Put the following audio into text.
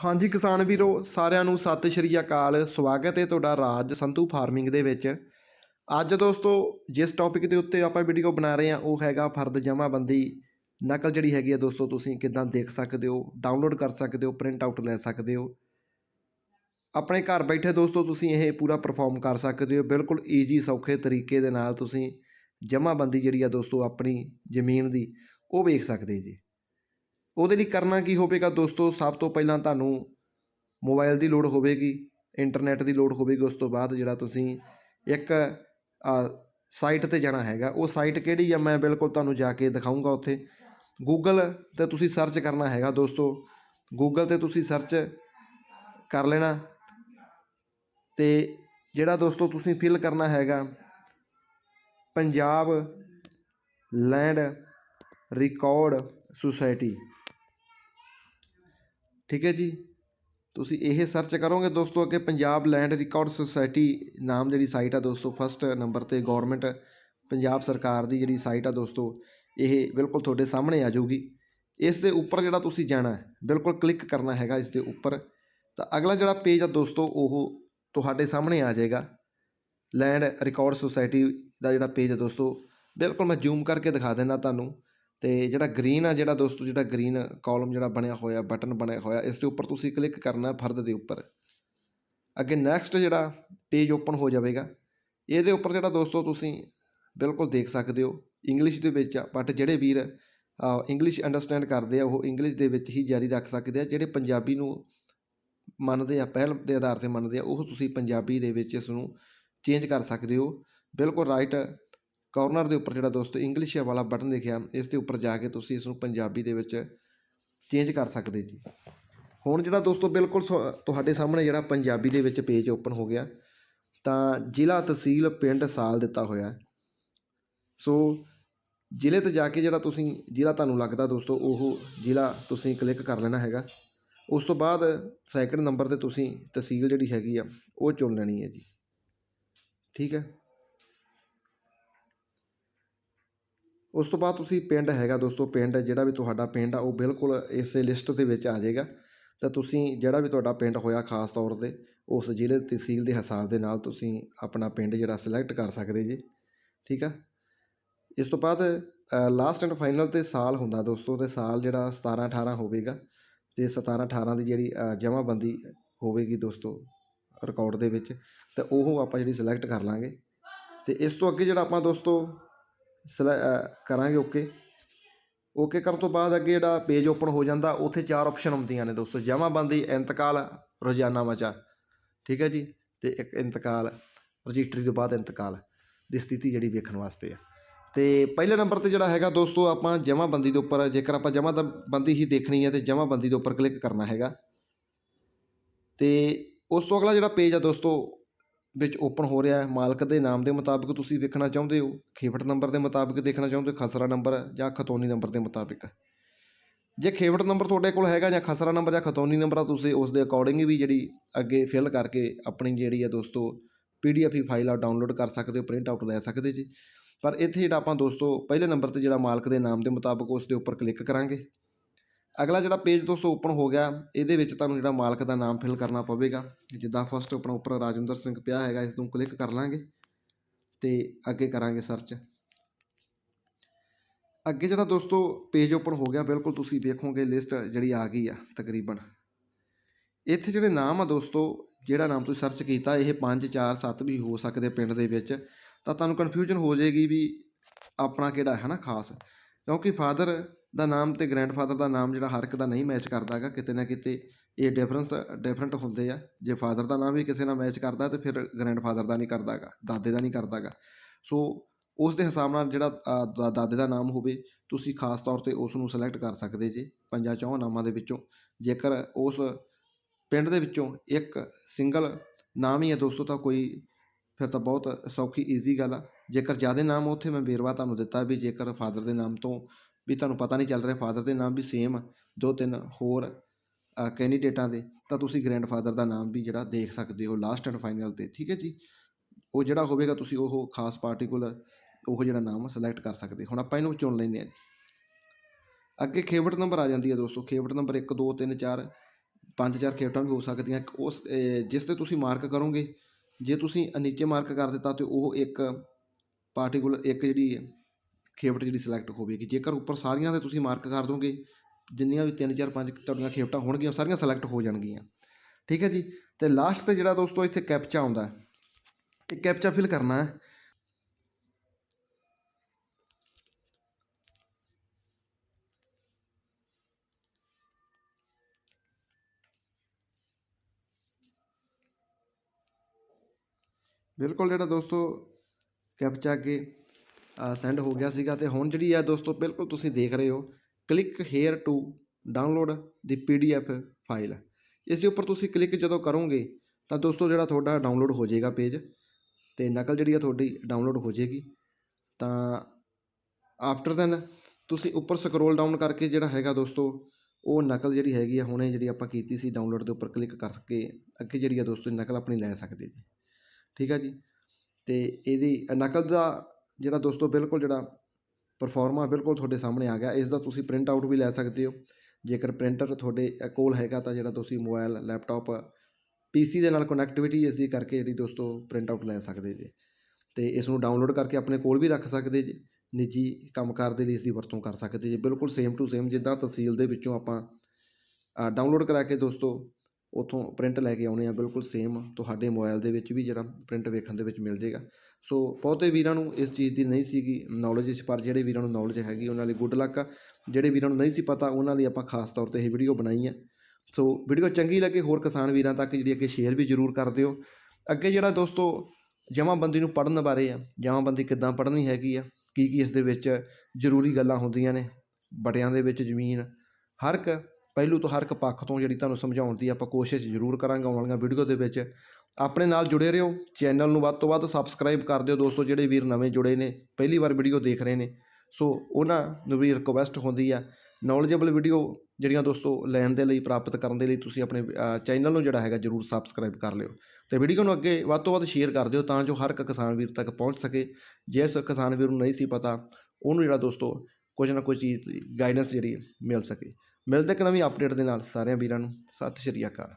ਹਾਂਜੀ, ਕਿਸਾਨ ਵੀਰੋ, ਸਾਰਿਆਂ ਨੂੰ ਸਤਿ ਸ਼੍ਰੀ ਅਕਾਲ। ਸਵਾਗਤ ਹੈ ਤੁਹਾਡਾ ਰਾਜ ਸੰਧੂ ਫਾਰਮਿੰਗ ਦੇ ਵਿੱਚ। ਅੱਜ ਦੋਸਤੋ, ਜਿਸ ਟੌਪਿਕ ਦੇ ਉੱਤੇ ਆਪਾਂ ਵੀਡੀਓ ਬਣਾ ਰਹੇ ਹਾਂ, ਉਹ ਹੈਗਾ ਫਰਦ ਜਮ੍ਹਾਂਬੰਦੀ ਨਕਲ ਜਿਹੜੀ ਹੈਗੀ ਆ ਦੋਸਤੋ, ਤੁਸੀਂ ਕਿਦਾਂ ਦੇਖ ਸਕਦੇ ਹੋ? ਡਾਊਨਲੋਡ ਕਰ ਸਕਦੇ ਹੋ ਪ੍ਰਿੰਟ ਆਊਟ ਲੈ ਸਕਦੇ ਹੋ। ਆਪਣੇ ਘਰ ਬੈਠੇ ਦੋਸਤੋ, ਤੁਸੀਂ ਇਹ ਪੂਰਾ ਪਰਫਾਰਮ ਕਰ ਸਕਦੇ ਹੋ। ਬਿਲਕੁਲ ਈਜੀ ਸੌਖੇ ਤਰੀਕੇ ਦੇ ਨਾਲ ਤੁਸੀਂ ਜਮ੍ਹਾਂਬੰਦੀ ਜਿਹੜੀ ਆ ਦੋਸਤੋ, ਆਪਣੀ ਜ਼ਮੀਨ ਦੀ, ਉਹ ਵੇਖ ਸਕਦੇ ਜੀ। ਉਹਦੇ ਲਈ ਕਰਨਾ ਕੀ ਹੋਵੇਗਾ ਦੋਸਤੋ? ਸਭ ਤੋਂ ਪਹਿਲਾਂ ਤੁਹਾਨੂੰ ਮੋਬਾਈਲ ਦੀ ਲੋੜ ਹੋਵੇਗੀ ਇੰਟਰਨੈਟ ਦੀ ਲੋੜ ਹੋਵੇਗੀ, ਉਸ ਤੋਂ ਬਾਅਦ ਜਿਹੜਾ ਤੁਸੀਂ ਇੱਕ ਸਾਈਟ ਤੇ ਜਾਣਾ ਹੈਗਾ। ਉਹ ਸਾਈਟ ਕਿਹੜੀ ਆ? ਮੈਂ ਬਿਲਕੁਲ ਤੁਹਾਨੂੰ ਜਾ ਕੇ ਦਿਖਾਊਂਗਾ ਉੱਥੇ। ਗੂਗਲ ਤੇ ਤੁਸੀਂ ਸਰਚ ਕਰਨਾ ਹੈਗਾ ਦੋਸਤੋ। ਗੂਗਲ ਤੇ ਤੁਸੀਂ ਸਰਚ ਕਰ ਲੈਣਾ। ਤੇ ਜਿਹੜਾ ਦੋਸਤੋ ਤੁਸੀਂ ਫਿਲ ਕਰਨਾ ਹੈਗਾ, ਪੰਜਾਬ ਲੈਂਡ ਰਿਕਾਰਡ ਸੁਸਾਇਟੀ ਠੀਕ ਹੈ ਜੀ। ਤੁਸੀਂ ਇਹ ਸਰਚ ਕਰੋਗੇ ਦੋਸਤੋ ਅੱਗੇ ਪੰਜਾਬ ਲੈਂਡ ਰਿਕਾਰਡ ਸੁਸਾਇਟੀ ਨਾਮ ਜਿਹੜੀ ਸਾਈਟ ਆ ਦੋਸਤੋ ਫਸਟ ਨੰਬਰ ਤੇ ਗਵਰਨਮੈਂਟ ਪੰਜਾਬ ਸਰਕਾਰ ਦੀ ਜਿਹੜੀ ਸਾਈਟ ਆ ਦੋਸਤੋ, ਇਹ ਬਿਲਕੁਲ ਤੁਹਾਡੇ ਸਾਹਮਣੇ ਆ ਜਾਊਗੀ। ਇਸ ਦੇ ਉੱਪਰ ਜਿਹੜਾ ਤੁਸੀਂ ਜਾਣਾ ਹੈ, ਬਿਲਕੁਲ ਕਲਿੱਕ ਕਰਨਾ ਹੈਗਾ ਇਸ ਦੇ ਉੱਪਰ। ਤਾਂ ਅਗਲਾ ਜਿਹੜਾ ਪੇਜ ਆ ਦੋਸਤੋ, ਉਹ ਤੁਹਾਡੇ ਸਾਹਮਣੇ ਆ ਜਾਏਗਾ। ਲੈਂਡ ਰਿਕਾਰਡ ਸੁਸਾਇਟੀ ਦਾ ਜਿਹੜਾ ਪੇਜ ਆ ਦੋਸਤੋ, ਬਿਲਕੁਲ ਮੈਂ ਜ਼ੂਮ ਕਰਕੇ ਦਿਖਾ ਦਿੰਦਾ ਤੁਹਾਨੂੰ। ਅਤੇ ਜਿਹੜਾ ਗ੍ਰੀਨ ਆ, ਜਿਹੜਾ ਦੋਸਤੋ, ਜਿਹੜਾ ਗ੍ਰੀਨ ਕੋਲਮ ਜਿਹੜਾ ਬਣਿਆ ਹੋਇਆ ਬਟਨ ਬਣਿਆ ਹੋਇਆ, ਇਸ ਦੇ ਉੱਪਰ ਤੁਸੀਂ ਕਲਿੱਕ ਕਰਨਾ ਫਰਦ ਦੇ ਉੱਪਰ। ਅੱਗੇ ਨੈਕਸਟ ਜਿਹੜਾ ਪੇਜ ਓਪਨ ਹੋ ਜਾਵੇਗਾ, ਇਹਦੇ ਉੱਪਰ ਜਿਹੜਾ ਦੋਸਤੋ ਤੁਸੀਂ ਬਿਲਕੁਲ ਦੇਖ ਸਕਦੇ ਹੋ ਇੰਗਲਿਸ਼ ਦੇ ਵਿੱਚ ਆ ਬਟ ਜਿਹੜੇ ਵੀਰ ਇੰਗਲਿਸ਼ ਅੰਡਰਸਟੈਂਡ ਕਰਦੇ ਆ, ਉਹ ਇੰਗਲਿਸ਼ ਦੇ ਵਿੱਚ ਹੀ ਜਾਰੀ ਰੱਖ ਸਕਦੇ ਆ, ਜਿਹੜੇ ਪੰਜਾਬੀ ਨੂੰ ਮੰਨਦੇ ਆ, ਪਹਿਲ ਦੇ ਆਧਾਰ ਤੇ ਮੰਨਦੇ ਆ, ਉਹ ਤੁਸੀਂ ਪੰਜਾਬੀ ਦੇ ਵਿੱਚ ਇਸ ਨੂੰ ਚੇਂਜ ਕਰ ਸਕਦੇ ਹੋ। ਬਿਲਕੁਲ ਰਾਈਟ ਕਾਰਨਰ ਦੇ ਉੱਪਰ ਜਿਹੜਾ ਦੋਸਤੋ ਇੰਗਲਿਸ਼ ਵਾਲਾ ਬਟਨ ਦਿਖਿਆ, ਇਸ ਦੇ ਉੱਪਰ ਜਾ ਕੇ ਤੁਸੀਂ ਇਸ ਨੂੰ ਪੰਜਾਬੀ ਦੇ ਵਿੱਚ ਚੇਂਜ ਕਰ ਸਕਦੇ ਜੀ। ਹੁਣ ਜਿਹੜਾ ਦੋਸਤੋ ਬਿਲਕੁਲ ਸੋ- ਤੁਹਾਡੇ ਸਾਹਮਣੇ ਜਿਹੜਾ ਪੰਜਾਬੀ ਦੇ ਵਿੱਚ ਪੇਜ ਓਪਨ ਹੋ ਗਿਆ, ਤਾਂ ਜ਼ਿਲ੍ਹਾ ਤਹਿਸੀਲ ਪਿੰਡ ਸਾਲ ਦਿੱਤਾ ਹੋਇਆ। ਸੋ ਜ਼ਿਲ੍ਹੇ ਤੇ ਜਾ ਕੇ ਜਿਹੜਾ ਤੁਸੀਂ, ਜ਼ਿਲ੍ਹਾ ਤੁਹਾਨੂੰ ਲੱਗਦਾ ਦੋਸਤੋ, ਉਹ ਜ਼ਿਲ੍ਹਾ ਤੁਸੀਂ ਕਲਿੱਕ ਕਰ ਲੈਣਾ ਹੈਗਾ। ਉਸ ਤੋਂ ਬਾਅਦ ਸੈਕਿੰਡ ਨੰਬਰ ਤੇ ਤੁਸੀਂ ਤਹਿਸੀਲ ਜਿਹੜੀ ਹੈਗੀ ਆ, ਉਹ ਚੁਣ ਲੈਣੀ ਹੈ ਜੀ। ਠੀਕ ਹੈ? ਉਸ ਤੋਂ ਬਾਅਦ ਤੁਸੀਂ ਪਿੰਡ ਹੈਗਾ ਦੋਸਤੋ, ਪਿੰਡ ਜਿਹੜਾ ਵੀ ਤੁਹਾਡਾ ਪਿੰਡ ਆ, ਉਹ ਬਿਲਕੁਲ ਇਸੇ ਲਿਸਟ ਦੇ ਵਿੱਚ ਆ ਜਾਏਗਾ। ਤਾਂ ਤੁਸੀਂ ਜਿਹੜਾ ਵੀ ਤੁਹਾਡਾ ਪਿੰਡ ਹੋਇਆ ਖਾਸ ਤੌਰ ਤੇ, ਉਸ ਜ਼ਿਲ੍ਹੇ ਤਹਿਸੀਲ ਦੇ ਹਿਸਾਬ ਦੇ ਨਾਲ ਤੁਸੀਂ ਆਪਣਾ ਪਿੰਡ ਜਿਹੜਾ ਸਿਲੈਕਟ ਕਰ ਸਕਦੇ ਜੀ, ਠੀਕ ਆ? ਇਸ ਤੋਂ ਬਾਅਦ ਲਾਸਟ ਐਂਡ ਫਾਈਨਲ ਤੇ ਸਾਲ ਹੁੰਦਾ ਦੋਸਤੋ, ਤੇ ਸਾਲ ਜਿਹੜਾ 17 18 ਹੋਵੇਗਾ, ਤੇ 17 18 ਦੀ ਜਿਹੜੀ ਜਮ੍ਹਾਂਬੰਦੀ ਹੋਵੇਗੀ ਦੋਸਤੋ ਰਿਕਾਰਡ ਦੇ ਵਿੱਚ, ਤੇ ਉਹ ਆਪਾਂ ਜਿਹੜੀ ਸਿਲੈਕਟ ਕਰ ਲਾਂਗੇ। ਤੇ ਇਸ ਤੋਂ ਅੱਗੇ ਜਿਹੜਾ ਆਪਾਂ ਦੋਸਤੋ ਸਲੈ ਕਰਾਂਗੇ ਓਕੇ। ਓਕੇ ਕਰਨ ਤੋਂ ਬਾਅਦ ਅੱਗੇ ਜਿਹੜਾ ਪੇਜ ਓਪਨ ਹੋ ਜਾਂਦਾ, ਉੱਥੇ ਚਾਰ ਆਪਸ਼ਨ ਹੁੰਦੀਆਂ ਨੇ ਦੋਸਤੋ। ਜਮ੍ਹਾਂਬੰਦੀ ਇੰਤਕਾਲ, ਰੋਜ਼ਾਨਾ ਮਚਾ। ਠੀਕ ਹੈ ਜੀ? ਤੇ ਇੱਕ ਇੰਤਕਾਲ, ਰਜਿਸਟਰੀ ਤੋਂ ਬਾਅਦ ਇੰਤਕਾਲ ਦੀ ਸਥਿਤੀ ਜਿਹੜੀ ਵੇਖਣ ਵਾਸਤੇ ਆ। ਤੇ ਪਹਿਲੇ ਨੰਬਰ ਤੇ ਜਿਹੜਾ ਹੈਗਾ ਦੋਸਤੋ, ਆਪਾਂ ਜਮ੍ਹਾਂਬੰਦੀ ਦੇ ਉੱਪਰ, ਜੇਕਰ ਆਪਾਂ ਜਮ੍ਹਾਂਬੰਦੀ ਹੀ ਦੇਖਣੀ ਹੈ, ਤੇ ਜਮ੍ਹਾਂਬੰਦੀ ਦੇ ਉੱਪਰ ਕਲਿੱਕ ਕਰਨਾ ਹੈਗਾ। ਤੇ ਉਸ ਤੋਂ ਅਗਲਾ ਜਿਹੜਾ ਪੇਜ ਆ ਦੋਸਤੋ ਵਿੱਚ ਓਪਨ ਹੋ ਰਿਹਾ ਮਾਲਕ ਦੇ ਨਾਮ ਦੇ ਮੁਤਾਬਿਕ ਤੁਸੀਂ ਵੇਖਣਾ ਚਾਹੁੰਦੇ ਹੋ, ਖੇਵਟ ਨੰਬਰ ਦੇ ਮੁਤਾਬਿਕ ਦੇਖਣਾ ਚਾਹੁੰਦੇ ਹੋ, ਖਸਰਾ ਨੰਬਰ ਜਾਂ ਖਤੌਨੀ ਨੰਬਰ ਦੇ ਮੁਤਾਬਿਕ। ਜੇ ਖੇਵਟ ਨੰਬਰ ਤੁਹਾਡੇ ਕੋਲ ਹੈਗਾ ਜਾਂ ਖਸਰਾ ਨੰਬਰ ਜਾਂ ਖਤੌਨੀ ਨੰਬਰ ਆ, ਤੁਸੀਂ ਉਸ ਦੇ ਅਕੋਰਡਿੰਗ ਵੀ ਜਿਹੜੀ ਅੱਗੇ ਫਿਲ ਕਰਕੇ ਆਪਣੀ ਜਿਹੜੀ ਹੈ ਦੋਸਤੋ ਪੀਡੀਐਫ ਹੀ ਫਾਈਲ ਆ ਡਾਊਨਲੋਡ ਕਰ ਸਕਦੇ ਹੋ ਪ੍ਰਿੰਟ ਆਊਟ ਲੈ ਸਕਦੇ ਜੀ। ਪਰ ਇੱਥੇ ਜਿਹੜਾ ਆਪਾਂ ਦੋਸਤੋ ਪਹਿਲੇ ਨੰਬਰ ਤੇ ਜਿਹੜਾ ਮਾਲਕ ਦੇ ਨਾਮ ਦੇ ਮੁਤਾਬਕ ਉਸ ਦੇ ਉੱਪਰ ਕਲਿੱਕ ਕਰਾਂਗੇ। ਅਗਲਾ ਜਿਹੜਾ ਪੇਜ ਦੋਸਤੋ ਓਪਨ ਹੋ ਗਿਆ, ਇਹਦੇ ਵਿੱਚ ਤੁਹਾਨੂੰ ਜਿਹੜਾ ਮਾਲਕ ਦਾ ਨਾਮ ਫਿਲ ਕਰਨਾ ਪਵੇਗਾ। ਜਿੱਦਾਂ ਫਸਟ ਆਪਣਾ ਉੱਪਰ ਰਾਜਵਿੰਦਰ ਸਿੰਘ ਪਿਆ ਹੈਗਾ ਇਸ ਨੂੰ ਕਲਿੱਕ ਕਰ ਲਾਂਗੇ ਤੇ ਅੱਗੇ ਕਰਾਂਗੇ ਸਰਚ ਅੱਗੇ ਜਿਹੜਾ ਦੋਸਤੋ ਪੇਜ ਓਪਨ ਹੋ ਗਿਆ, ਬਿਲਕੁਲ ਤੁਸੀਂ ਵੇਖੋਗੇ ਲਿਸਟ ਜਿਹੜੀ ਆ ਗਈ ਆ ਤਕਰੀਬਨ। ਇੱਥੇ ਜਿਹੜੇ ਨਾਮ ਆ ਦੋਸਤੋ, ਜਿਹੜਾ ਨਾਮ ਤੁਸੀਂ ਸਰਚ ਕੀਤਾ, ਇਹ 5 4 7 ਵੀ ਹੋ ਸਕਦੇ ਪਿੰਡ ਦੇ ਵਿੱਚ, ਤਾਂ ਤੁਹਾਨੂੰ ਕਨਫਿਊਜ਼ਨ ਹੋ ਜਾਏਗੀ ਵੀ ਆਪਣਾ ਕਿਹੜਾ ਹੈ ਨਾ ਖਾਸ। ਕਿਉਂਕਿ ਫਾਦਰ ਦਾ ਨਾਮ ਤੇ ਗ੍ਰੈਂਡਫਾਦਰ ਦਾ ਨਾਮ ਜਿਹੜਾ ਹਰ ਇੱਕ ਦਾ ਨਹੀਂ ਮੈਚ ਕਰਦਾ ਹੈਗਾ, ਕਿਤੇ ਨਾ ਕਿਤੇ ਇਹ ਡਿਫਰੈਂਸ ਡਿਫਰੈਂਟ ਹੁੰਦੇ ਆ। ਜੇ ਫਾਦਰ ਦਾ ਨਾਮ ਵੀ ਕਿਸੇ ਨਾਲ ਮੈਚ ਕਰਦਾ ਤੇ ਫਿਰ ਗ੍ਰੈਂਡਫਾਦਰ ਦਾ ਨਹੀਂ ਕਰਦਾ ਹੈਗਾ, ਦਾਦੇ ਦਾ ਨਹੀਂ ਕਰਦਾ ਹੈਗਾ। ਸੋ ਉਸ ਦੇ ਹਿਸਾਬ ਨਾਲ ਜਿਹੜਾ ਦਾ- ਦਾਦੇ ਦਾ ਨਾਮ ਹੋਵੇ, ਤੁਸੀਂ ਖਾਸ ਤੌਰ ਤੇ ਉਸ ਨੂੰ ਸਿਲੈਕਟ ਕਰ ਸਕਦੇ ਜੀ, ਪੰਜਾਂ ਚੌਂ ਨਾਮਾਂ ਦੇ ਵਿੱਚੋਂ। ਜੇਕਰ ਉਸ ਪਿੰਡ ਦੇ ਵਿੱਚੋਂ ਇੱਕ ਸਿੰਗਲ ਨਾਮ ਹੀ ਹੈ ਦੋਸਤੋ, ਤਾਂ ਕੋਈ ਫਿਰ ਤਾਂ ਬਹੁਤ ਸੌਖੀ ਈਜ਼ੀ ਗੱਲ ਆ। ਜੇਕਰ ਜ਼ਿਆਦਾ ਨਾਮ ਉੱਥੇ ਮੈਂ ਵੇਰਵਾ ਤੁਹਾਨੂੰ ਦਿੱਤਾ ਵੀ ਜੇਕਰ ਫਾਦਰ ਦੇ ਨਾਮ ਤੋਂ ਵੀ ਤੁਹਾਨੂੰ ਪਤਾ ਨਹੀਂ ਚੱਲ ਰਿਹਾ ਫਾਦਰ ਦੇ ਨਾਮ ਵੀ ਸੇਮ ਦੋ ਤਿੰਨ ਹੋਰ ਕੈਂਡੀਡੇਟਾਂ ਦੇ, ਤਾਂ ਤੁਸੀਂ ਗ੍ਰੈਂਡਫਾਦਰ ਦਾ ਨਾਮ ਵੀ ਜਿਹੜਾ ਦੇਖ ਸਕਦੇ ਹੋ ਲਾਸਟ ਐਂਡ ਫਾਈਨਲ ਤੇ, ਠੀਕ ਹੈ ਜੀ? ਉਹ ਜਿਹੜਾ ਹੋਵੇਗਾ ਤੁਸੀਂ ਉਹ ਖਾਸ ਪਾਰਟਿਕੂਲਰ ਉਹ ਜਿਹੜਾ ਨਾਮ ਸਿਲੈਕਟ ਕਰ ਸਕਦੇ ਹੁਣ ਆਪਾਂ ਇਹਨੂੰ ਚੁਣ ਲੈਂਦੇ ਹਾਂ ਜੀ। ਅੱਗੇ ਖੇਵਟ ਨੰਬਰ ਆ ਜਾਂਦੀ ਹੈ ਦੋਸਤੋ, ਖੇਵਟ ਨੰਬਰ 1 2 3 4 ਪੰਜ, ਚਾਰ ਖੇਪਟਾਂ ਵੀ ਹੋ ਸਕਦੀਆਂ। ਉਸ ਜਿਸ ਤੇ ਤੁਸੀਂ ਮਾਰਕ ਕਰੋਗੇ, ਜੇ ਤੁਸੀਂ ਨੀਚੇ ਮਾਰਕ ਕਰ ਦਿੱਤਾ ਤੇ ਉਹ ਇੱਕ ਪਾਰਟੀਕੂਲਰ ਇੱਕ ਜਿਹੜੀ ਖੇਵਟ ਜਿਹੜੀ ਸਿਲੈਕਟ ਹੋਵੇਗੀ। ਜੇਕਰ ਉੱਪਰ ਸਾਰੀਆਂ ਤੇ ਤੁਸੀਂ ਮਾਰਕ ਕਰ ਦੋਗੇ, ਜਿੰਨੀਆਂ ਵੀ ਤਿੰਨ ਚਾਰ ਪੰਜ ਤੁਹਾਡੀਆਂ ਖੇਪਟਾਂ ਹੋਣਗੀਆਂ ਸਾਰੀਆਂ ਸਿਲੈਕਟ ਹੋ ਜਾਣਗੀਆਂ। ਠੀਕ ਹੈ ਜੀ? ਤੇ ਲਾਸਟ ਤੇ ਜਿਹੜਾ ਦੋਸਤੋ ਇੱਥੇ ਕੈਪਚਾ ਆਉਂਦਾ ਹੈ, ਇਹ ਕੈਪਚਾ ਫਿਲ ਕਰਨਾ ਹੈ। ਬਿਲਕੁਲ ਜਿਹੜਾ ਦੋਸਤੋ ਕੈਪਚਾ ਅੱਗੇ ਸੈਂਡ ਹੋ ਗਿਆ ਸੀਗਾ ਤੇ ਹੁਣ ਜਿਹੜੀ ਆ ਦੋਸਤੋ, ਬਿਲਕੁਲ ਤੁਸੀਂ ਦੇਖ ਰਹੇ ਹੋ click here to download the PDF file ਇਸ ਦੇ ਉੱਪਰ ਤੁਸੀਂ ਕਲਿੱਕ ਜਦੋਂ ਕਰੋਗੇ, ਤਾਂ ਦੋਸਤੋ ਜਿਹੜਾ ਤੁਹਾਡਾ ਡਾਊਨਲੋਡ ਹੋ ਜਾਏਗਾ ਪੇਜ ਤੇ ਨਕਲ ਜਿਹੜੀ ਆ ਤੁਹਾਡੀ ਡਾਊਨਲੋਡ ਹੋ ਜਾਏਗੀ। ਤਾਂ ਆਫਟਰ ਦੈਨ ਤੁਸੀਂ ਉੱਪਰ ਸਕਰੋਲ ਡਾਊਨ ਕਰਕੇ ਜਿਹੜਾ ਹੈਗਾ ਦੋਸਤੋ, ਉਹ ਨਕਲ ਜਿਹੜੀ ਹੈਗੀ ਆ, ਹੁਣੇ ਜਿਹੜੀ ਆਪਾਂ ਕੀਤੀ ਸੀ ਡਾਊਨਲੋਡ ਦੇ ਉੱਪਰ ਕਲਿੱਕ ਕਰਕੇ ਅੱਗੇ ਜਿਹੜੀ ਆ ਦੋਸਤੋ ਨਕਲ ਆਪਣੀ ਲੈ ਸਕਦੇ ਜੀ। ਠੀਕ ਆ ਜੀ? ਤੇ ਇਹਦੀ, ਨਕਲ ਦਾ ਜਿਹੜਾ ਦੋਸਤੋ ਬਿਲਕੁਲ ਜਿਹੜਾ ਪਰਫਾਰਮਾ ਬਿਲਕੁਲ ਤੁਹਾਡੇ ਸਾਹਮਣੇ ਆ ਗਿਆ। ਇਸ ਦਾ ਤੁਸੀਂ ਪ੍ਰਿੰਟ ਆਊਟ ਵੀ ਲੈ ਸਕਦੇ ਹੋ। ਜੇਕਰ ਪ੍ਰਿੰਟਰ ਤੁਹਾਡੇ ਕੋਲ ਹੈਗਾ ਤਾਂ ਜਿਹੜਾ ਤੁਸੀਂ ਮੋਬਾਈਲ ਲੈਪਟਾਪ ਪੀਸੀ ਦੇ ਨਾਲ ਕਨੈਕਟੀਵਿਟੀ ਇਸ ਦੀ ਕਰਕੇ ਜਿਹੜੀ ਦੋਸਤੋ ਪ੍ਰਿੰਟ ਆਊਟ ਲੈ ਸਕਦੇ ਜੇ। ਤੇ ਇਸ ਨੂੰ ਡਾਊਨਲੋਡ ਕਰਕੇ ਆਪਣੇ ਕੋਲ ਵੀ ਰੱਖ ਸਕਦੇ ਜੇ। ਨਿੱਜੀ ਕੰਮਕਾਰ ਦੇ ਲਈ ਇਸ ਦੀ ਵਰਤੋਂ ਕਰ ਸਕਦੇ ਜੇ। ਬਿਲਕੁਲ ਸੇਮ ਟੂ ਸੇਮ ਜਿੱਦਾਂ ਤਹਿਸੀਲ ਦੇ ਵਿੱਚੋਂ ਆਪਾਂ ਡਾਊਨਲੋਡ ਕਰਾ ਕੇ ਦੋਸਤੋ ਉੱਥੋਂ ਪ੍ਰਿੰਟ ਲੈ ਕੇ ਆਉਣੇ ਆ ਬਿਲਕੁਲ ਸੇਮ ਤੁਹਾਡੇ ਮੋਬਾਈਲ ਦੇ ਵਿੱਚ ਵੀ ਜਿਹੜਾ ਪ੍ਰਿੰਟ ਵੇਖਣ ਦੇ ਵਿੱਚ ਮਿਲ ਜੇਗਾ। ਸੋ ਬਹੁਤੇ ਵੀਰਾਂ ਨੂੰ ਇਸ ਚੀਜ਼ ਦੀ ਨਹੀਂ ਸੀਗੀ ਨੌਲੇਜ ਪਰ ਜਿਹੜੇ ਵੀਰਾਂ ਨੂੰ ਨੌਲੇਜ ਹੈਗੀ, ਉਹਨਾਂ ਲਈ ਗੁੱਡ ਲੱਕ ਆ। ਜਿਹੜੇ ਵੀਰਾਂ ਨੂੰ ਨਹੀਂ ਸੀ ਪਤਾ, ਉਹਨਾਂ ਲਈ ਆਪਾਂ ਖਾਸ ਤੌਰ ਤੇ ਇਹ ਵੀਡੀਓ ਬਣਾਈ ਹੈ ਸੋ ਵੀਡੀਓ ਚੰਗੀ ਲੱਗੇ, ਹੋਰ ਕਿਸਾਨ ਵੀਰਾਂ ਤੱਕ ਜਿਹੜੀ ਅੱਗੇ ਸ਼ੇਅਰ ਵੀ ਜ਼ਰੂਰ ਕਰ ਦਿਓ। ਅੱਗੇ ਜਿਹੜਾ ਦੋਸਤੋ ਜਮਾਬੰਦੀ ਨੂੰ ਪੜ੍ਹਨ ਬਾਰੇ ਆ, ਜਮਾਬੰਦੀ ਕਿੱਦਾਂ ਪੜ੍ਹਨੀ ਹੈਗੀ ਆ, ਕੀ ਕੀ ਇਸ ਦੇ ਵਿੱਚ ਜ਼ਰੂਰੀ ਗੱਲਾਂ ਹੁੰਦੀਆਂ ਨੇ, ਬਟਿਆਂ ਦੇ ਵਿੱਚ ਜ਼ਮੀਨ, ਹਰ ਇੱਕ ਪਹਿਲੂ ਤੋਂ ਹਰ ਇੱਕ ਪੱਖ ਤੋਂ ਜਿਹੜੀ ਤੁਹਾਨੂੰ ਸਮਝਾਉਣ ਦੀ ਆਪਾਂ ਕੋਸ਼ਿਸ਼ ਜ਼ਰੂਰ ਕਰਾਂਗੇ ਆਉਣ ਵਾਲੀਆਂ ਵੀਡੀਓ ਦੇ ਵਿੱਚ। ਆਪਣੇ ਨਾਲ ਜੁੜੇ ਰਹੋ, ਚੈਨਲ ਨੂੰ ਵੱਧ ਤੋਂ ਵੱਧ ਸਬਸਕ੍ਰਾਈਬ ਕਰ ਦਿਓ ਦੋਸਤੋ, ਜਿਹੜੇ ਵੀਰ ਨਵੇਂ ਜੁੜੇ ਨੇ, ਪਹਿਲੀ ਵਾਰ ਵੀਡੀਓ ਦੇਖ ਰਹੇ ਨੇ। ਸੋ ਉਹਨਾਂ ਨੂੰ ਵੀ ਰਿਕਵੈਸਟ ਹੁੰਦੀ ਆ ਨੌਲੇਜੇਬਲ ਵੀਡੀਓ ਜਿਹੜੀਆਂ ਦੋਸਤੋ ਲੈਣ ਦੇ ਲਈ, ਪ੍ਰਾਪਤ ਕਰਨ ਦੇ ਲਈ ਤੁਸੀਂ ਆਪਣੇ ਚੈਨਲ ਨੂੰ ਜਿਹੜਾ ਹੈਗਾ ਜਰੂਰ ਸਬਸਕ੍ਰਾਈਬ ਕਰ ਲਿਓ। ਤੇ ਵੀਡੀਓ ਨੂੰ ਅੱਗੇ ਵੱਧ ਤੋਂ ਵੱਧ ਸ਼ੇਅਰ ਕਰ ਦਿਓ ਤਾਂ ਜੋ ਹਰ ਇੱਕ ਕਿਸਾਨ ਵੀਰ ਤੱਕ ਪਹੁੰਚ ਸਕੇ। ਜਿਸ ਕਿਸਾਨ ਵੀਰ ਨੂੰ ਨਹੀਂ ਸੀ ਪਤਾ, ਉਹਨੂੰ ਜਿਹੜਾ ਦੋਸਤੋ ਕੁਝ ਨਾ ਕੁਝ ਚੀਜ਼ ਗਾਈਡੈਂਸ ਜਿਹੜੀ ਮਿਲ ਸਕੇ। ਮਿਲਦੇ ਇੱਕ ਨਵੀਂ ਅਪਡੇਟ ਦੇ ਨਾਲ ਸਾਰਿਆਂ ਵੀਰਾਂ ਨੂੰ ਸਤਿ ਸ਼੍ਰੀ ਅਕਾਲ।